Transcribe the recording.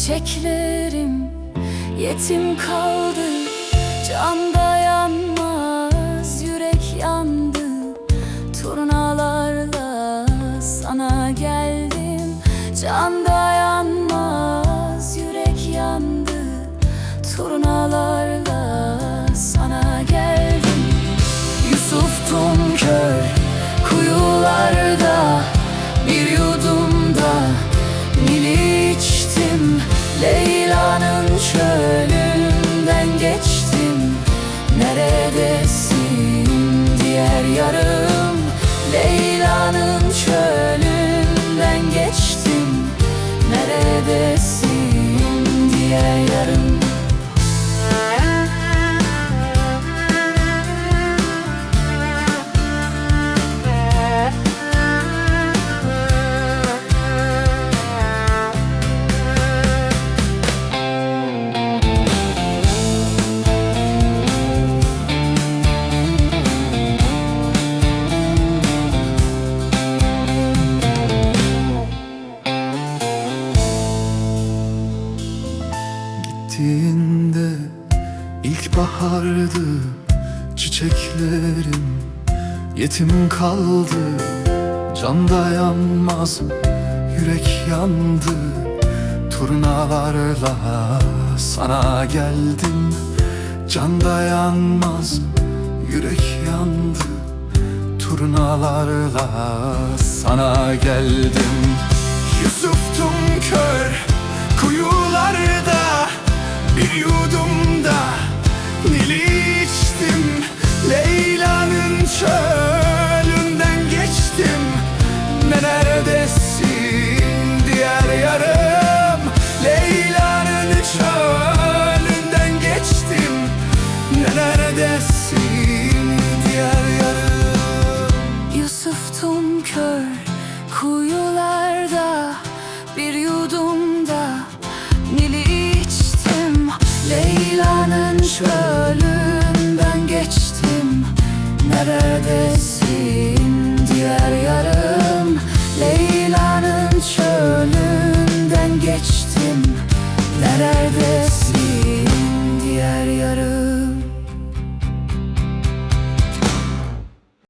Çiçeklerim yetim kaldı Can dayanmaz yürek yandı. Turnalarla sana geldim Can Leyla'nın Gittiğinde ilkbahardı Çiçeklerim yetim kaldı Can dayanmaz yürek yandı Turnalarla sana geldim. Can dayanmaz yürek yandı Turnalarla sana geldim. Yusuf'tum kör kör kuyularda bir yudumda Nil'i içtim. Leyla'nın çölünden geçtim. Neredesin